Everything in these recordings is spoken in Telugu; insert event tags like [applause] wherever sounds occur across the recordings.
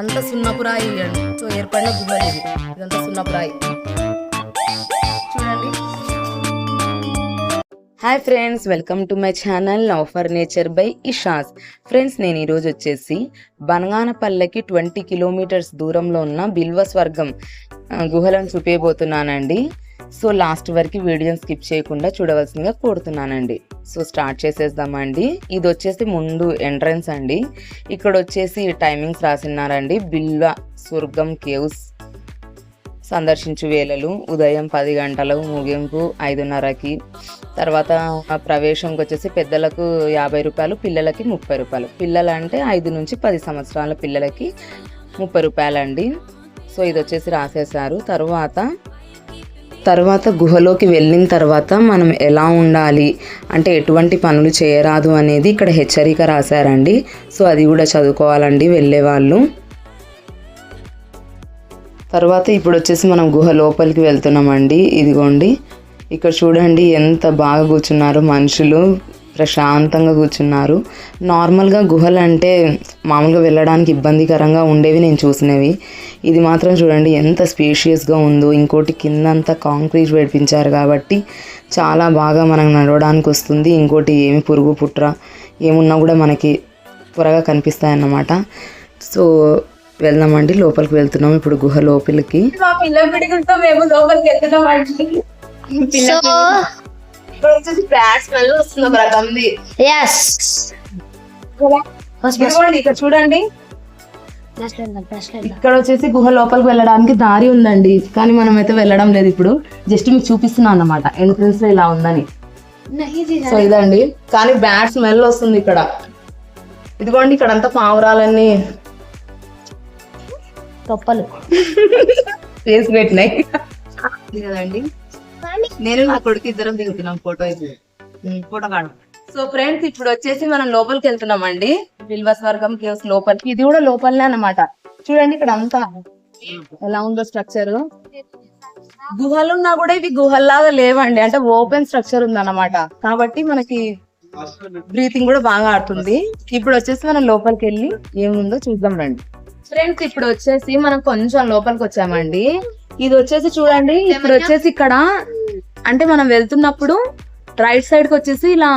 అంత సున్నపురాయి సో ఏర్పడిన గుహలు ఇది ఇదంతా సున్నపురాయి. చూడండి. Hi friends welcome to my channel love for nature by Isha's friends నేను ఈరోజు వచ్చేసి బనగానపల్లెకి ట్వంటీ కిలోమీటర్స్ దూరంలో ఉన్న బిల్వ స్వర్గం గుహలను చూపించబోతున్నానండి సో లాస్ట్ వరకు వీడియోని స్కిప్ చేయకుండా చూడవలసిందిగా కోరుతున్నానండి. So start చేసేద్దామండి. ఇది వచ్చేసి ముందు ఎంట్రన్స్ అండి. ఇక్కడ వచ్చేసి టైమింగ్స్ రాసినారండి బిల్వ స్వర్గం కేవ్స్ సందర్శించు వేళలు ఉదయం పది గంటలు ముగింపు ఐదున్నరకి. తర్వాత ఆ ప్రవేశంకి వచ్చేసి పెద్దలకు యాభై రూపాయలు పిల్లలకి ముప్పై రూపాయలు. పిల్లలు అంటే ఐదు నుంచి పది సంవత్సరాల పిల్లలకి ముప్పై రూపాయలండి. సో ఇది వచ్చేసి రాసేసారు తర్వాత తర్వాత గుహలోకి వెళ్ళిన తర్వాత మనం ఎలా ఉండాలి? అంటే ఎటువంటి పనులు చేయరాదు అనేది ఇక్కడ హెచ్చరిక రాశారండి. సో అది కూడా చదువుకోవాలండి వెళ్ళేవాళ్ళు. తర్వాత ఇప్పుడు వచ్చేసి మనం గుహ లోపలికి వెళ్తున్నామండి. ఇదిగోండి. ఇక్కడ చూడండి ఎంత బాగా కూర్చున్నారు మనుషులు. ప్రశాంతంగా కూర్చున్నారు. నార్మల్గా గుహలు అంటే మామూలుగా వెళ్ళడానికి ఇబ్బందికరంగా ఉండేవి నేను చూసినవి. ఇది మాత్రం చూడండి ఎంత స్పేషియస్గా ఉందో. ఇంకోటి కిందంతా కాంక్రీట్ వేడిపించారు కాబట్టి చాలా బాగా మనకు నడవడానికి వస్తుంది. ఇంకోటి ఏమి పురుగు పుట్ర ఏమున్నా కూడా మనకి త్వరగా కనిపిస్తాయి అన్నమాట సో వెళ్దామండి లోపలికి వెళ్తున్నాం ఇప్పుడు గుహ లోపలికి. మా పిల్ల పిడుగులతో మేము లోపలికి వెళ్తున్నాం బ్యాడ్ స్మెల్ వస్తుంది ఒక రకంది ఎస్ ఇదిగోండి ఇక్కడ చూడండి. ఇక్కడ వచ్చేసి గుహ లోపలికి వెళ్ళడానికి దారి ఉందండి. కానీ మనం అయితే వెళ్ళడం లేదు ఇప్పుడు. జస్ట్ మీకు చూపిస్తున్నాను అన్నమాట. ఎంట్రన్స్లో ఇలా ఉందని. సో ఇదండి. కానీ బ్యాడ్ స్మెల్ వస్తుంది ఇక్కడ. ఇదిగోండి ఇక్కడ అంతా పావురాలన్నీ. తొప్పలు. [laughs] వేసి పెట్టినాయి. [laughs] కదండి నేను నా కొడుకు ఇద్దరం దిగుతున్నాం ఫోటో ఫోటో కాడ సో ఫ్రెండ్స్ ఇప్పుడు వచ్చేసి మనం లోపలికి వెళ్తున్నాం అండి బిల్వస్వర్గం కేవ్స్ లోపలికి. ఇది కూడా లోపలనే అన్నమాట. చూడండి ఇక్కడ అంతా ఎలా ఉందో స్ట్రక్చర్. గుహలు ఉన్నా కూడా ఇవి గుహల్లాగా లేవండి. అంటే ఓపెన్ స్ట్రక్చర్ ఉంది అన్నమాట కాబట్టి మనకి బ్రీతింగ్ కూడా బాగా ఆడుతుంది. ఇప్పుడు వచ్చేసి మనం లోపలికి వెళ్ళి ఏముందో చూద్దాం రండి. ఫ్రెండ్స్ ఇప్పుడు వచ్చేసి మనం కొంచెం లోపలికి వచ్చామండి. ఇది వచ్చేసి చూడండి ఇప్పుడు వచ్చేసి ఇక్కడ అంటే మనం వెళ్తున్నప్పుడు రైట్ సైడ్కి వచ్చేసి ఇలా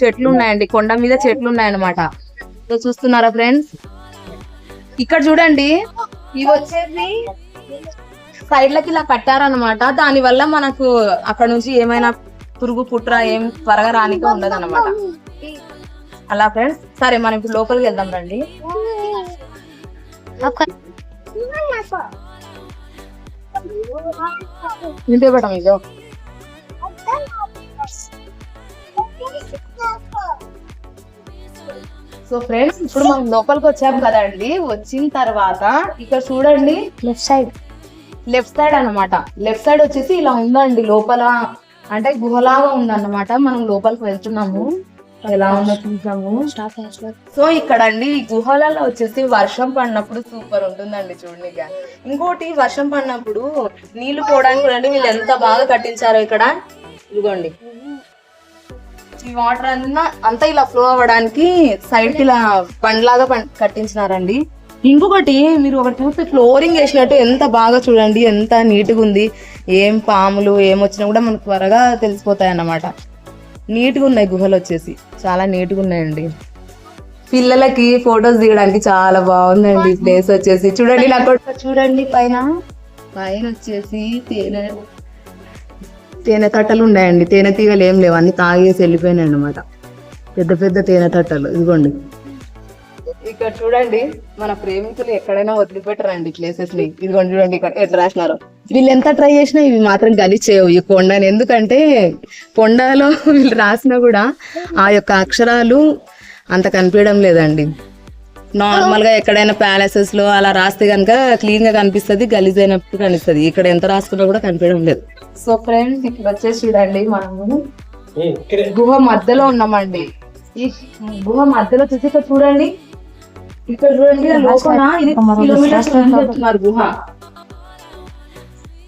చెట్లు ఉన్నాయండి కొండ మీద చెట్లు ఉన్నాయన్నమాట. చూస్తున్నారా ఫ్రెండ్స్? ఇక్కడ చూడండి ఇవి వచ్చేసి సైడ్ లకి ఇలా కట్టారనమాట దాని వల్ల మనకు అక్కడ నుంచి ఏమైనా పురుగు పుట్ర ఏం త్వరగా రానిక ఉండదు అనమాట అలా ఫ్రెండ్స్? సరే మనం ఇప్పుడు లోపలికి వెళ్దాం రండి. నింటే పెట్టం ఇదో. సో ఫ్రెండ్స్ ఇప్పుడు మనం లోపలికి వచ్చాం కదండి. వచ్చిన తర్వాత ఇక్కడ చూడండి. లెఫ్ట్ సైడ్ లెఫ్ట్ సైడ్ అన్నమాట. లెఫ్ట్ సైడ్ వచ్చేసి ఇలా ఉందండి లోపల. అంటే గుహలాగా ఉందన్నమాట. మనం లోపలికి వెళ్తున్నాము. ఎలా ఉందో చూసాము. సో ఇక్కడ అండి ఈ గుహలలో వచ్చేసి వర్షం పడినప్పుడు సూపర్ ఉంటుందండి చూడండి ఇక. ఇంకోటి వర్షం పడినప్పుడు నీళ్ళు పోవడానికి చూడండి వీళ్ళు ఎంత బాగా కట్టించారో ఇక్కడ. ఇదిగోండి. ఈ వాటర్ అన్నా అంతా ఇలా ఫ్లో అవ్వడానికి సైడ్కి ఇలా పండ్లాగా కట్టించినారండి. ఇంకొకటి మీరు ఒకటి చూస్తే ఫ్లోరింగ్ వేసినట్టు ఎంత బాగా చూడండి ఎంత నీట్గా ఉంది. ఏం పాములు ఏం వచ్చినా కూడా మనకు త్వరగా తెలిసిపోతాయి అన్నమాట నీట్గా ఉన్నాయి గుహలు వచ్చేసి. చాలా నీట్గా ఉన్నాయండి. పిల్లలకి ఫొటోస్ దిగడానికి చాలా బాగుందండి. ప్లేస్ వచ్చేసి. చూడండి నాకు చూడండి పైన. పైన వచ్చేసి తేనె తేనె తట్టలు ఉన్నాయండి. తేనె తీగలు ఏం లేవు. అన్ని తాగేసి వెళ్ళిపోయినాయి అన్నమాట. పెద్ద పెద్ద తేనె తట్టలు. ఇదిగోండి. ఇక్కడ చూడండి మన ప్రేమికులు ఎక్కడైనా వదిలిపెట్టరండి ప్లేసెస్ని. ఇదిగోండి చూడండి ఇక్కడ ఎట్లా రాసినారు. వీళ్ళు ఎంత ట్రై చేసినా ఇవి మాత్రం గలిచేయవు ఈ కొండని. ఎందుకంటే కొండలో [laughs] వీళ్ళు రాసినా కూడా ఆ యొక్క అక్షరాలు అంత కనిపించడం లేదండి. నార్మల్గా ఎక్కడైనా ప్యాలెసెస్లో అలా రాస్తే కనుక క్లీన్గా కనిపిస్తుంది గలీజ్ అయినప్పుడు కనిపిస్తుంది. ఇక్కడ ఎంత రాసుకున్నా కూడా కనిపించడం లేదు. సో ఫ్రెండ్స్ ఇక్కడ వచ్చేసి చూడండి మనము గుహ మధ్యలో ఉన్నామండి. ఈ గుహ మధ్యలో చూసి ఇక్కడ చూడండి. ఇక్కడ చూడండి లోపల ఇది కిలోమీటర్స్ చెప్తున్నారు గుహ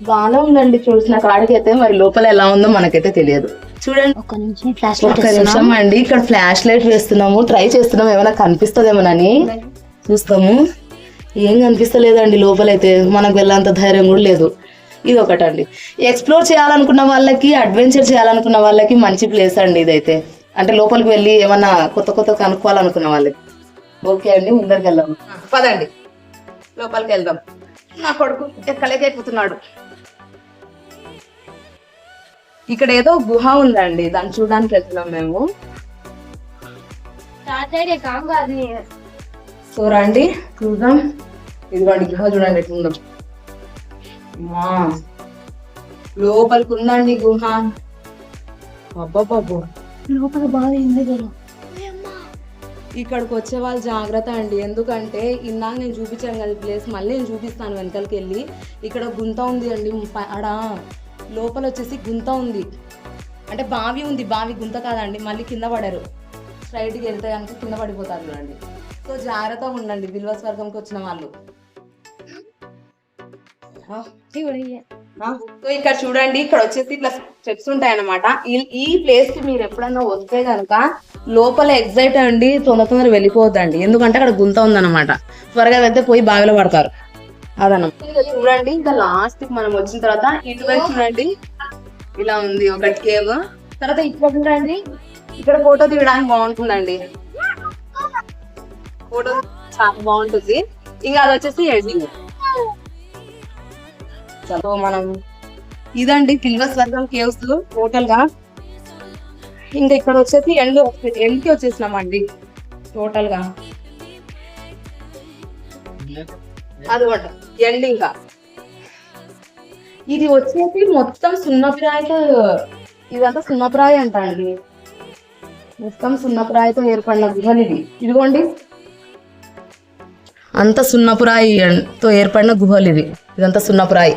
బాగానే ఉందండి చూసిన కాడికి అయితే మరి లోపల ఎలా ఉందో మనకైతే తెలియదు. చూడండి. ఫ్లాష్ నిమిషం అండి ఇక్కడ ఫ్లాష్ లైట్ వేస్తున్నాము ట్రై చేస్తున్నాము ఏమైనా కనిపిస్తుందేమోనని. చూస్తాము. ఏం కనిపిస్తలేదండి లోపలైతే మనకు వెళ్ళేంత ధైర్యం కూడా లేదు. ఇది ఒకటండి ఎక్స్ప్లోర్ చేయాలనుకున్న వాళ్ళకి అడ్వెంచర్ చేయాలనుకున్న వాళ్ళకి మంచి ప్లేస్ అండి ఇదైతే. అంటే లోపలికి వెళ్ళి ఏమన్నా కొత్త కొత్త కనుక్కోవాలనుకున్న వాళ్ళకి. ఓకే అండి ముందరికి వెళ్దాం పదండి. లోపలికి వెళ్దాం నా కొడుకు ఎక్కలేక ఎక్కుతున్నాడు ఇక్కడ ఏదో గుహ ఉందండి దాన్ని చూడడానికి వెళ్తున్నాం మేము. సో రండి చూద్దాం. ఇదిగోండి గుహ చూడండి ఎట్లుందో. లోపలికి ఉందండి గుహ. అబ్బాబాబు లోపల బాగా ఉంది కదా. ఇక్కడికి వచ్చే వాళ్ళు జాగ్రత్త అండి. ఎందుకంటే ఇందాక నేను చూపించాను కదా ప్లేస్ మళ్ళీ నేను చూపిస్తాను వెనకాలకి వెళ్ళి. ఇక్కడ గుంత ఉంది అండి. ప- లోపల వచ్చేసి గుంత ఉంది. అంటే బావి ఉంది. బావి గుంత కాదండి. మళ్ళీ కింద పడారు. స్ట్రైట్కి వెళ్తే కనుక కింద పడిపోతారు చూడండి. సో జాగ్రత్తగా ఉండండి. బిల్వ స్వర్గంకి వచ్చిన వాళ్ళు. సో ఇక్కడ చూడండి ఇక్కడ వచ్చేసి ఇట్లా స్టెప్స్ ఉంటాయి అనమాట ఈ ప్లేస్కి మీరు ఎప్పుడన్నా వస్తే కనుక లోపల ఎగ్జైట్ అండి తొందర తొందర వెళ్ళిపోవద్దండి. ఎందుకంటే అక్కడ గుంత ఉందన్నమాట. త్వరగా వెళ్తే పోయి బావిలో పడతారు. అదనమాట చూడండి ఇంకా లాస్ట్కి మనం వచ్చిన తర్వాత ఇటువైపు చూడండి. ఇలా ఉంది ఒక కేవ్ తర్వాత ఇక్కడ చూడండి ఇక్కడ ఫోటో తీయడానికి బాగుంటుందండి. ఫోటో చాలా బాగుంటుంది. ఇంకా అది వచ్చేసి ఎడింగ్ సో మనం ఇదండి సిల్వర్ స్వర్గం కేవ్స్ టోటల్గా. ఇంకా ఇక్కడ వచ్చేసి ఎండ్ ఎండ్కి వచ్చేసినామండి టోటల్గా. అదొకట ఎండ్ ఇంకా. ఇది వచ్చేసి మొత్తం సున్నప్రాయతో ఇదంతా సున్నప్రాయ అంట అండి. మొత్తం సున్నప్రాయతో ఏర్పడిన గుహలు ఇది ఇదిగోండి. అంత సున్నపురాయితో ఏర్పడిన గుహలు ఇది ఇదంతా సున్నపురాయి.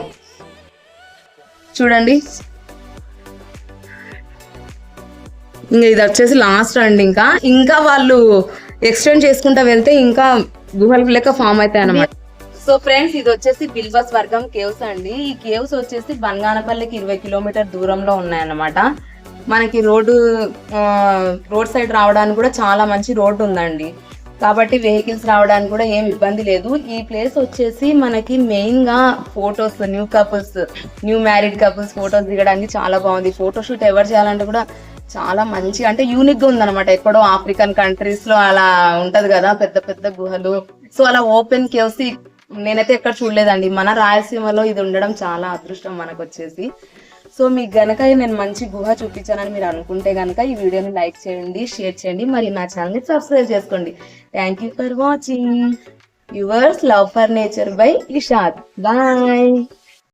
చూడండి. ఇంకా ఇది వచ్చేసి లాస్ట్ అండి ఇంకా. ఇంకా వాళ్ళు ఎక్స్టెండ్ చేసుకుంటా వెళ్తే ఇంకా గుహలు లెక్క ఫామ్ అవుతాయి అనమాట సో ఫ్రెండ్స్ ఇది వచ్చేసి బిల్వస్ వర్గం కేవ్స్ అండి. ఈ కేవ్స్ వచ్చేసి బంగానపల్లికి ఇరవై కిలోమీటర్ దూరంలో ఉన్నాయన్నమాట. మనకి రోడ్డు రోడ్ సైడ్ రావడానికి కూడా చాలా మంచి రోడ్డు ఉందండి. కాబట్టి వెహికల్స్ రావడానికి కూడా ఏం ఇబ్బంది లేదు. ఈ ప్లేస్ వచ్చేసి మనకి మెయిన్గా photos new couples new married couples photos దిగడానికి చాలా బాగుంది. ఫోటోషూట్ ఎవరు చేయాలంటే కూడా చాలా మంచి అంటే యూనిక్గా ఉందన్నమాట. ఎక్కడో ఆఫ్రికన్ కంట్రీస్లో అలా ఉంటది కదా పెద్ద పెద్ద గుహలు. సో అలా ఓపెన్ కేవ్స్ నేనైతే ఎక్కడ చూడలేదండి. మన రాయలసీమలో ఇది ఉండడం చాలా అదృష్టం మనకు వచ్చేసి. సో మీకు గనక నేను మంచి గుహ చూపించానని మీరు అనుకుంటే గనక ఈ వీడియోని లైక్ చేయండి షేర్ చేయండి మరి నా ఛానల్ని సబ్స్క్రైబ్ చేసుకోండి. Thank you for watching yours love for nature by Ishad bye